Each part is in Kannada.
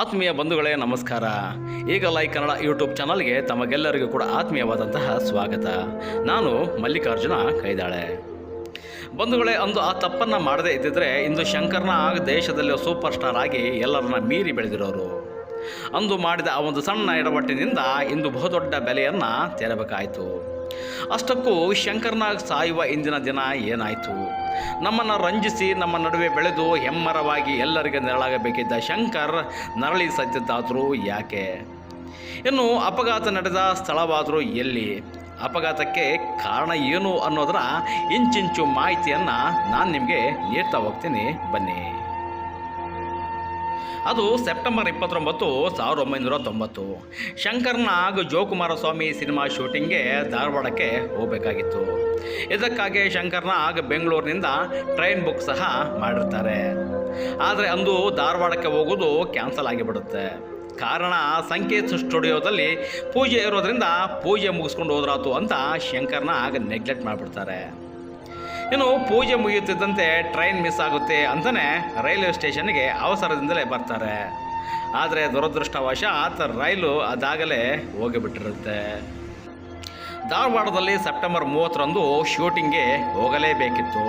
ಆತ್ಮೀಯ ಬಂಧುಗಳೇ, ನಮಸ್ಕಾರ. ಈಗ ಲೈಕ್ ಕನ್ನಡ ಯೂಟ್ಯೂಬ್ ಚಾನಲ್ಗೆ ತಮಗೆಲ್ಲರಿಗೂ ಕೂಡ ಆತ್ಮೀಯವಾದಂತಹ ಸ್ವಾಗತ. ನಾನು ಮಲ್ಲಿಕಾರ್ಜುನ ಕೈದಾಳೆ. ಬಂಧುಗಳೇ, ಅಂದು ಆ ತಪ್ಪನ್ನು ಮಾಡದೇ ಇದ್ದಿದ್ರೆ ಇಂದು ಶಂಕರ್ನ ದೇಶದಲ್ಲಿ ಸೂಪರ್ ಸ್ಟಾರ್ ಆಗಿ ಎಲ್ಲರನ್ನ ಮೀರಿ ಬೆಳೆದಿರೋರು. ಅಂದು ಮಾಡಿದ ಆ ಒಂದು ಸಣ್ಣ ಎಡವಟ್ಟಿನಿಂದ ಇಂದು ಬಹುದೊಡ್ಡ ಬೆಲೆಯನ್ನು ತೆರಬೇಕಾಯಿತು. ಅಷ್ಟಕ್ಕೂ ಶಂಕರ್ನಾಗ್ ಸಾಯುವ ಇಂದಿನ ದಿನ ಏನಾಯಿತು? ನಮ್ಮನ್ನು ರಂಜಿಸಿ ನಮ್ಮ ನಡುವೆ ಬೆಳೆದು ಹೆಮ್ಮರವಾಗಿ ಎಲ್ಲರಿಗೆ ನೆರಳಾಗಬೇಕಿದ್ದ ಶಂಕರ್ ನರಳಿ ಸತ್ತಿದ್ದಾದರೂ ಯಾಕೆ? ಇನ್ನು ಅಪಘಾತ ನಡೆದ ಸ್ಥಳವಾದರೂ ಎಲ್ಲಿ? ಅಪಘಾತಕ್ಕೆ ಕಾರಣ ಏನು ಅನ್ನೋದರ ಇಂಚಿಂಚು ಮಾಹಿತಿಯನ್ನು ನಾನು ನಿಮಗೆ ನೀಡ್ತಾ ಹೋಗ್ತೀನಿ. ಬನ್ನಿ. ಅದು ಸೆಪ್ಟೆಂಬರ್ ಇಪ್ಪತ್ತೊಂಬತ್ತು ಸಾವಿರದ ಒಂಬೈನೂರ ತೊಂಬತ್ತು ಶಂಕರ್ನಾಗ್ ಜೋಕುಮಾರಸ್ವಾಮಿ ಸಿನಿಮಾ ಶೂಟಿಂಗ್ಗೆ ಧಾರವಾಡಕ್ಕೆ ಹೋಗಬೇಕಾಗಿತ್ತು. ಇದಕ್ಕಾಗಿ ಶಂಕರ್ನಾಗ್ ಬೆಂಗಳೂರಿನಿಂದ ಟ್ರೈನ್ ಬುಕ್ ಸಹ ಮಾಡಿರ್ತಾರೆ. ಆದರೆ ಅಂದು ಧಾರವಾಡಕ್ಕೆ ಹೋಗೋದು ಕ್ಯಾನ್ಸಲ್ ಆಗಿಬಿಡುತ್ತೆ. ಕಾರಣ ಸಂಕೇತ್ ಸ್ಟುಡಿಯೋದಲ್ಲಿ ಪೂಜೆ ಇರೋದ್ರಿಂದ ಪೂಜೆ ಮುಗಿಸ್ಕೊಂಡು ಹೋದ್ರಾತು ಅಂತ ಶಂಕರ್ನಾಗ್ ನೆಗ್ಲೆಕ್ಟ್ ಮಾಡಿಬಿಡ್ತಾರೆ. ಇನ್ನು ಪೂಜೆ ಮುಗಿಯುತ್ತಿದ್ದಂತೆ ಟ್ರೈನ್ ಮಿಸ್ ಆಗುತ್ತೆ ಅಂತಲೇ ರೈಲ್ವೆ ಸ್ಟೇಷನ್ಗೆ ಅವಸರದಿಂದಲೇ ಬರ್ತಾರೆ. ಆದರೆ ದುರದೃಷ್ಟವಶಾತ್ ರೈಲು ಅದಾಗಲೇ ಹೋಗಿಬಿಟ್ಟಿರುತ್ತೆ. ಧಾರವಾಡದಲ್ಲಿ ಸೆಪ್ಟೆಂಬರ್ ಮೂವತ್ತರಂದು ಶೂಟಿಂಗ್ಗೆ ಹೋಗಲೇಬೇಕಿತ್ತು.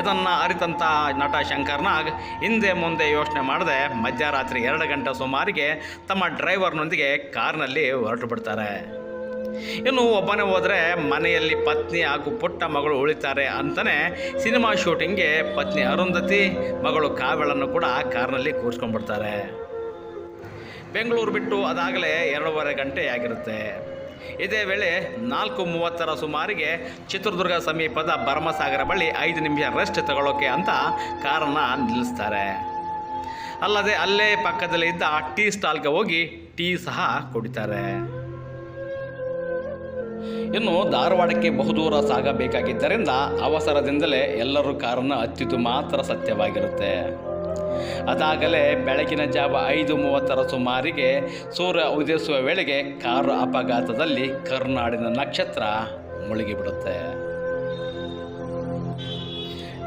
ಇದನ್ನು ಅರಿತಂಥ ನಟ ಶಂಕರ್ನಾಗ್ ಹಿಂದೆ ಮುಂದೆ ಯೋಚನೆ ಮಾಡದೆ ಮಧ್ಯರಾತ್ರಿ ಎರಡು ಗಂಟೆ ಸುಮಾರಿಗೆ ತಮ್ಮ ಡ್ರೈವರ್ನೊಂದಿಗೆ ಕಾರ್ನಲ್ಲಿ ಹೊರಟು ಬಿಡ್ತಾರೆ ಇನ್ನು ಒಬ್ಬನೇ ಹೋದರೆ ಮನೆಯಲ್ಲಿ ಪತ್ನಿ ಹಾಗೂ ಪುಟ್ಟ ಮಗಳು ಉಳಿತಾರೆ ಅಂತಲೇ ಸಿನಿಮಾ ಶೂಟಿಂಗ್ಗೆ ಪತ್ನಿ ಅರುಂಧತಿ, ಮಗಳು ಕಾವ್ಯಳನ್ನು ಕೂಡ ಆ ಕಾರ್ನಲ್ಲಿ ಕೂರಿಸ್ಕೊಂಡ್ಬಿಡ್ತಾರೆ. ಬೆಂಗಳೂರು ಬಿಟ್ಟು ಅದಾಗಲೇ ಎರಡೂವರೆ ಗಂಟೆ ಆಗಿರುತ್ತೆ. ಇದೇ ವೇಳೆ ನಾಲ್ಕು ಮೂವತ್ತರ ಸುಮಾರಿಗೆ ಚಿತ್ರದುರ್ಗ ಸಮೀಪದ ಭರಮಸಾಗರ ಬಳಿ ಐದು ನಿಮಿಷ ರೆಸ್ಟ್ ತಗೊಳ್ಳೋಕೆ ಅಂತ ಕಾರನ್ನು ನಿಲ್ಲಿಸ್ತಾರೆ. ಅಲ್ಲದೆ ಅಲ್ಲೇ ಪಕ್ಕದಲ್ಲಿ ಇದ್ದ ಟೀ ಸ್ಟಾಲ್ಗೆ ಹೋಗಿ ಟೀ ಸಹ ಕುಡಿತಾರೆ. ಇನ್ನು ಧಾರವಾಡಕ್ಕೆ ಬಹುದೂರ ಸಾಗಬೇಕಾಗಿದ್ದರಿಂದ ಅವಸರದಿಂದಲೇ ಎಲ್ಲರೂ ಕಾರನ್ನು ಹತ್ತಿದ್ದು ಮಾತ್ರ ಸತ್ಯವಾಗಿರುತ್ತೆ. ಅದಾಗಲೇ ಬೆಳಗಿನ ಜಾವ ಐದು ಮೂವತ್ತರ ಸುಮಾರಿಗೆ ಸೂರ್ಯ ಉದಯಿಸುವ ವೇಳೆಗೆ ಕಾರು ಅಪಘಾತದಲ್ಲಿ ಕರುನಾಡಿನ ನಕ್ಷತ್ರ ಮುಳುಗಿಬಿಡುತ್ತೆ.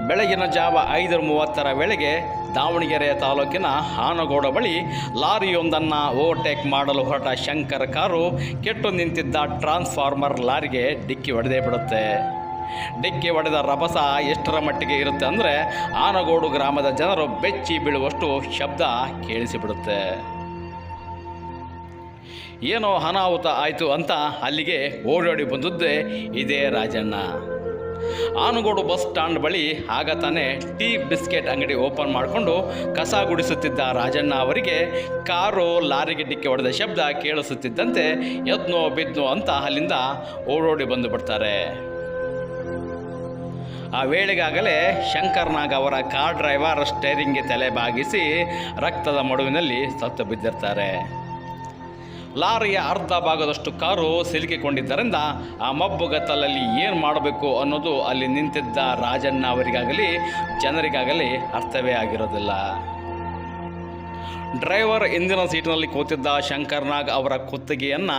ಬೆಳಗಿನ ಜಾವ ಐದು ಮೂವತ್ತರ ವೇಳೆಗೆ ದಾವಣಗೆರೆ ತಾಲೂಕಿನ ಹಾನಗೋಡ ಬಳಿ ಲಾರಿಯೊಂದನ್ನು ಓವರ್ಟೇಕ್ ಮಾಡಲು ಹೊರಟ ಶಂಕರ್ ಕಾರು ಕೆಟ್ಟು ನಿಂತಿದ್ದ ಟ್ರಾನ್ಸ್ಫಾರ್ಮರ್ ಲಾರಿಗೆ ಡಿಕ್ಕಿ ಹೊಡೆದೇ ಬಿಡುತ್ತೆ. ಡಿಕ್ಕಿ ಹೊಡೆದ ರಭಸ ಎಷ್ಟರ ಮಟ್ಟಿಗೆ ಇರುತ್ತೆ ಅಂದರೆ ಆನಗೋಡು ಗ್ರಾಮದ ಜನರು ಬೆಚ್ಚಿ ಬೀಳುವಷ್ಟು ಶಬ್ದ ಕೇಳಿಸಿಬಿಡುತ್ತೆ. ಏನೋ ಅನಾಹುತ ಆಯಿತು ಅಂತ ಅಲ್ಲಿಗೆ ಓಡಾಡಿ ಬಂದದ್ದೇ ಇದೇ ರಾಜಣ್ಣ. ಆನಗೋಡು ಬಸ್ ಸ್ಟ್ಯಾಂಡ್ ಬಳಿ ಆಗ ತಾನೇ ಟೀ ಬಿಸ್ಕೆಟ್ ಅಂಗಡಿ ಓಪನ್ ಮಾಡಿಕೊಂಡು ಕಸ ಗುಡಿಸುತ್ತಿದ್ದ ರಾಜಣ್ಣ ಅವರಿಗೆ ಕಾರು ಲಾರಿಗೆ ಡಿಕ್ಕಿ ಹೊಡೆದ ಶಬ್ದ ಕೇಳಿಸುತ್ತಿದ್ದಂತೆ ಎದ್ನೋ ಬಿದ್ನೋ ಅಂತ ಅಲ್ಲಿಂದ ಓಡೋಡಿ ಬಂದು ಬಿಡ್ತಾರೆ. ಆ ವೇಳೆಗಾಗಲೇ ಶಂಕರ್ನಾಗ್ ಅವರ ಕಾರ್ ಡ್ರೈವರ್ ಸ್ಟೇರಿಂಗ್ಗೆ ತಲೆ ಬಾಗಿಸಿ ರಕ್ತದ ಮಡುವಿನಲ್ಲಿ ಸತ್ತು ಬಿದ್ದಿರ್ತಾರೆ. ಲಾರಿಯ ಅರ್ಧ ಭಾಗದಷ್ಟು ಕಾರು ಸಿಲುಕಿಕೊಂಡಿದ್ದರಿಂದ ಆ ಮಬ್ಬುಗತ್ತಲಲ್ಲಿ ಏನು ಮಾಡಬೇಕು ಅನ್ನೋದು ಅಲ್ಲಿ ನಿಂತಿದ್ದ ರಾಜಣ್ಣ ಅವರಿಗಾಗಲಿ, ಜನರಿಗಾಗಲಿ ಅರ್ಥವೇ ಆಗಿರೋದಿಲ್ಲ. ಡ್ರೈವರ್ ಇಂದಿನ ಸೀಟಿನಲ್ಲಿ ಕೂತಿದ್ದ ಶಂಕರ್ನಾಗ್ ಅವರ ಕುತ್ತಿಗೆಯನ್ನು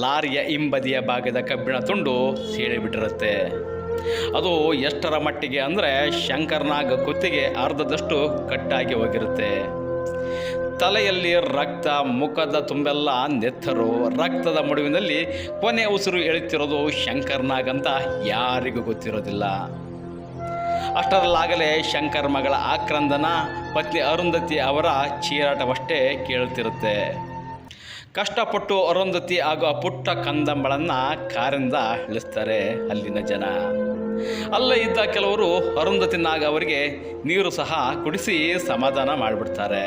ಲಾರಿಯ ಹಿಂಬದಿಯ ಭಾಗದ ಕಬ್ಬಿಣ ತುಂಡು ಸೀಳಿಬಿಟ್ಟಿರುತ್ತೆ. ಅದು ಎಷ್ಟರ ಮಟ್ಟಿಗೆ ಅಂದರೆ ಶಂಕರ್ನಾಗ್ ಕುತ್ತಿಗೆ ಅರ್ಧದಷ್ಟು ಕಟ್ಟಾಗಿ ಹೋಗಿರುತ್ತೆ. ತಲೆಯಲ್ಲಿ ರಕ್ತ, ಮುಖದ ತುಂಬೆಲ್ಲ ನೆತ್ತರು. ರಕ್ತದ ಮಡುವಿನಲ್ಲಿ ಕೊನೆ ಉಸಿರು ಎಳುತ್ತಿರೋದು ಶಂಕರ್ನಾಗಂತ ಯಾರಿಗೂ ಗೊತ್ತಿರೋದಿಲ್ಲ. ಅಷ್ಟರಲ್ಲಾಗಲೇ ಶಂಕರ್ ಮಗಳ ಆಕ್ರಂದನ ಪತ್ನಿ ಅರುಂಧತಿ ಅವರ ಚೀರಾಟವಷ್ಟೇ ಕೇಳುತ್ತಿರುತ್ತೆ ಕಷ್ಟಪಟ್ಟು ಅರುಂಧತಿ ಹಾಗೂ ಆ ಪುಟ್ಟ ಕಂದಂಬಳನ್ನು ಕಾರಿಂದ ಇಳಿಸ್ತಾರೆ ಅಲ್ಲಿನ ಜನ. ಅಲ್ಲೇ ಇದ್ದ ಕೆಲವರು ಅರುಂಧತಿನಾಗ ಅವರಿಗೆ ನೀರು ಸಹ ಕುಡಿಸಿ ಸಮಾಧಾನ ಮಾಡಿಬಿಡ್ತಾರೆ.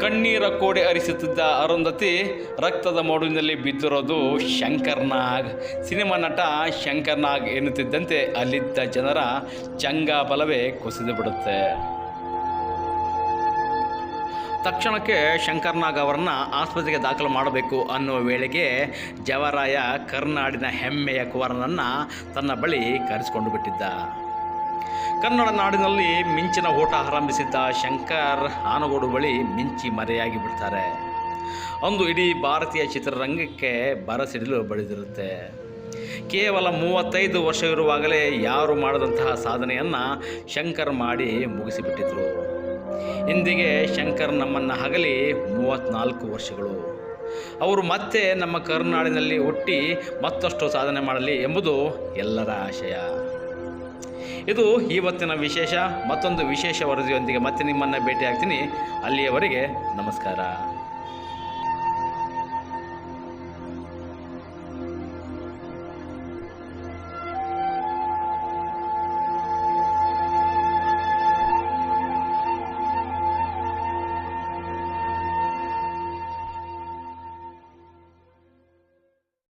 ಕಣ್ಣೀರ ಕೋಡೆ ಹರಿಸುತ್ತಿದ್ದ ಅರುಂಧತಿ ರಕ್ತದ ಮಡುವಿನಲ್ಲಿ ಬಿದ್ದಿರೋದು ಶಂಕರ್ನಾಗ್. ಸಿನಿಮಾ ನಟ ಶಂಕರ್ನಾಗ್ ಎನ್ನುತ್ತಿದ್ದಂತೆ ಅಲ್ಲಿದ್ದ ಜನರ ಚಂಗಾಬಲವೇ ಕುಸಿದು ಬಿಡುತ್ತೆ. ತಕ್ಷಣಕ್ಕೆ ಶಂಕರ್ನಾಗ್ ಅವರನ್ನು ಆಸ್ಪತ್ರೆಗೆ ದಾಖಲು ಮಾಡಬೇಕು ಅನ್ನುವ ವೇಳೆಗೆ ಜವರಾಯ ಕರ್ನಾಡಿನ ಹೆಮ್ಮೆಯ ಕುವರನನ್ನು ತನ್ನ ಬಳಿ ಕರೆಸಿಕೊಂಡು ಬಿಟ್ಟಿದ್ದ. ಕನ್ನಡ ನಾಡಿನಲ್ಲಿ ಮಿಂಚಿನ ಓಟ ಆರಂಭಿಸಿದ್ದ ಶಂಕರ್ ಆನಗೋಡು ಬಳಿ ಮಿಂಚಿ ಮರೆಯಾಗಿ ಬಿಡ್ತಾರೆ. ಅಂದು ಇಡೀ ಭಾರತೀಯ ಚಿತ್ರರಂಗಕ್ಕೆ ಬರಸಿಡಿಲು ಬಳಿದಿರುತ್ತೆ ಕೇವಲ ಮೂವತ್ತೈದು ವರ್ಷವಿರುವಾಗಲೇ ಯಾರು ಮಾಡದಂತಹ ಸಾಧನೆಯನ್ನು ಶಂಕರ್ ಮಾಡಿ ಮುಗಿಸಿಬಿಟ್ಟಿದ್ರು. ಇಂದಿಗೆ ಶಂಕರ್ ನಮ್ಮನ್ನು ಹಗಲಿ ಮೂವತ್ತ್ನಾಲ್ಕು ವರ್ಷಗಳು. ಅವರು ಮತ್ತೆ ನಮ್ಮ ಕರುನಾಡಿನಲ್ಲಿ ಹುಟ್ಟಿ ಮತ್ತಷ್ಟು ಸಾಧನೆ ಮಾಡಲಿ ಎಂಬುದು ಎಲ್ಲರ ಆಶಯ. ಇದು ಇವತ್ತಿನ ವಿಶೇಷ ಮತ್ತೊಂದು ವಿಶೇಷ ವರದಿಯೊಂದಿಗೆ ಮತ್ತೆ ನಿಮ್ಮನ್ನು ಭೇಟಿಯಾಗ್ತೀನಿ. ಅಲ್ಲಿಯವರೆಗೆ ನಮಸ್ಕಾರ.